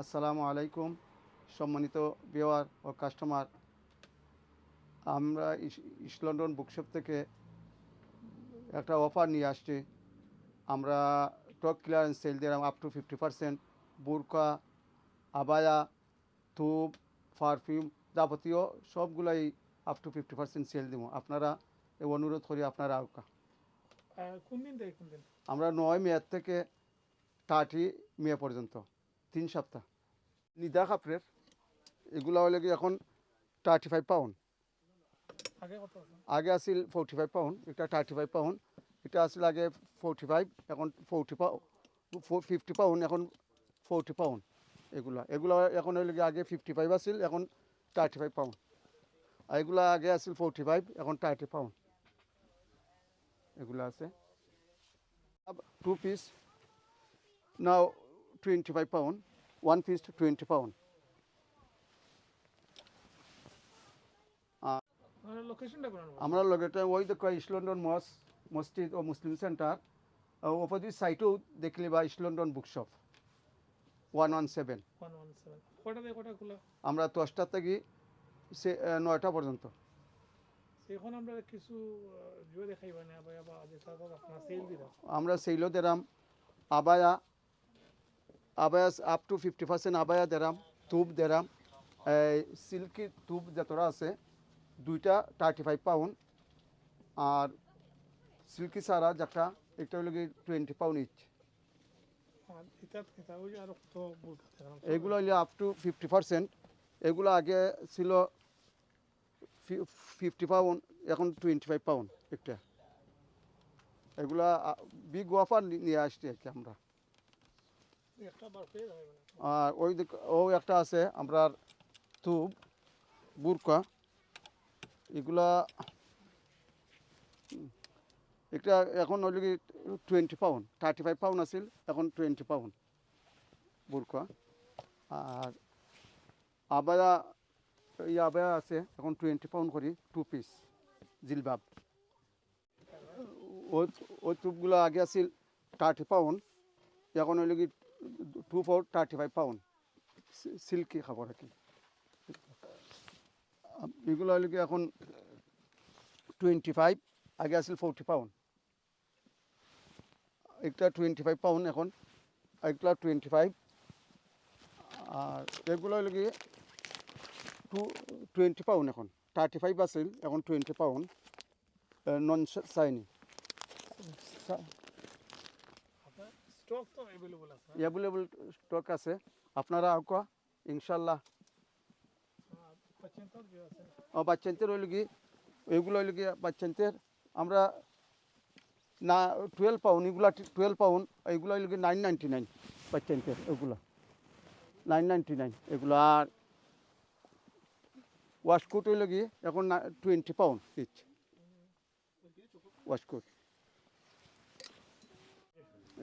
আসসালামু আলাইকুম সম্মানিত ভিওয়ার ও কাস্টমার। আমরা ইস- ইস্ট লন্ডন বুকশপ থেকে একটা অফার নিয়ে আসছি। আমরা টক ক্লিয়ারেন্স সেল দিলাম আপ টু ফিফটি পার্সেন্ট বুরকা আবায়া ধূপ পারফিউম যাবতীয় সবগুলাই up to fifty percent sale দিব। আপনারা এই অনুরোধ করি আপনারা আউকা। কোন দিন কোন দিন আমরা নয় মে থেকে থার্টি মে পর্যন্ত। তিন সপ্তাহ। নিদা কাপড়ের এগুলো হলে কি এখন থার্টি ফাইভ পাউন্ড আগে আগে আসিল ফোর্টি ফাইভ পাউন্ড এটা থার্টি ফাইভ পাউন্ড এটা আসিল আগে ফোর্টি ফাইভ এখন ফোর্টি পাউ ফিফটি পাউন্ড এখন ফোর্টি পাউন্ড এগুলা। এগুলো এখন হইলে কি আগে ফিফটি ফাইভ আসিল এখন থার্টি ফাইভ পাউন্ড আর এগুলো আগে আসিল ফোর্টি ফাইভ এখন থার্টি পাউন্ড এগুলো আছে। Two piece now twenty five pound one piece twenty pound মানে আমরা লগেতে ওই দেখো ইস্ট লন্ডন মস মসজিদ ও মুসলিম সেন্টার অপোজিট সাইটেও দেখলে বা east London book shop one one seven আমরা দশটার থেকে সে নয়টা পর্যন্ত। এখন আমরা কিছু ভিডিও দেখাইবা না বা বা যেটা আপনার সেল দিবা আমরা সেইলো দেরাম আবায়া আবায়া আপ টু ফিফটি পার্সেন্ট আবায়া দেরাম তুপ দেরাম সিল্কি তুপ যতটা আছে দুইটা থার্টি ফাইভ পাউন্ড আর সিল্কি সারা যেটা এটা হলো কি টোয়েন্টি পাউন্ড ইচ এগুলো হইলে আপ টু ফিফটি পার্সেন্ট এগুলো আগে ছিল ফিফটি পাউন্ড এখন টোয়েন্টি ফাইভ পাউন্ড একটা। এগুলা বিগ অফার নিয়ে আসছি আর কি আমরা। আর ওই ও একটা আছে, আমরা তুব, বুরকা। এগুলা এটা এখন হইল কি twenty pound thirty five pound আছিল, এখন টোয়েন্টি পাউন্ড বুরকা। আর আবায়া, এই আবায়া আছে, এখন টোয়েন্টি পাউন্ড করি টু পিস জিলবাব। ওই ওই টুপগুলো আগে আছিল থার্টি পাউন্ড এখন হইল কি two for thirty five pound silky খাবার আর কি এগুলো হলো কি এখন টোয়েন্টি ফাইভ আগে আসছিল ফোরটি পাউন্ড একটা টোয়েন্টি ফাইভ পাউন্ড এখন একটা টোয়েন্টি ফাইভ আর এগুলো হলো কি টু টোয়েন্টি পাউন্ড এখন থার্টি ফাইভ আছিল এখন টোয়েন্টি পাউন্ড নন চাইনি স্টক তো অ্যাভেলেবল আছে না? অ্যাভেলেবল স্টক আছে। আপনারা যে আছে। ও বাচ্চান্তের হইল কি? ওইগুলো হইল কি বাচ্চান্তের আমরা না টুয়েলভ পাউন্ড এগুলো টুয়েলভ পাউন্ড এইগুলো হইল কি নাইন নাইনটি নাইন বাচ্চান্তের ওগুলো। নাইন নাইনটি নাইন এগুলো। আর ওয়াশকোট হইল কি? এখন টোয়েন্টি পাউন্ড ইচ ওয়াশকোট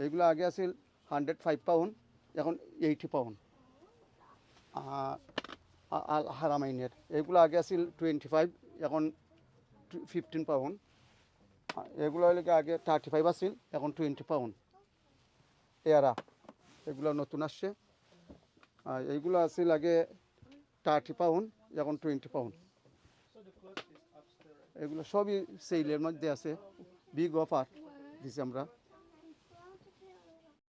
এইগুলো আগে আছিল হান্ড্রেড ফাইভ পাউন্ড এখন এইটি পাউন্ড আল হারামাইনের। এগুলো আগে আছিল টোয়েন্টি ফাইভ এখন ফিফটিন পাউন্ড এগুলো হলে আগে থার্টি ফাইভ আছিল, এখন টোয়েন্টি পাউন্ড এরা, এগুলো নতুন আসছে। আর এইগুলো আছিল আগে থার্টি পাউন্ড এখন টোয়েন্টি পাউন্ড এগুলো সবই সেইলের মধ্যে আছে। বিগ অফার দিছি আমরা।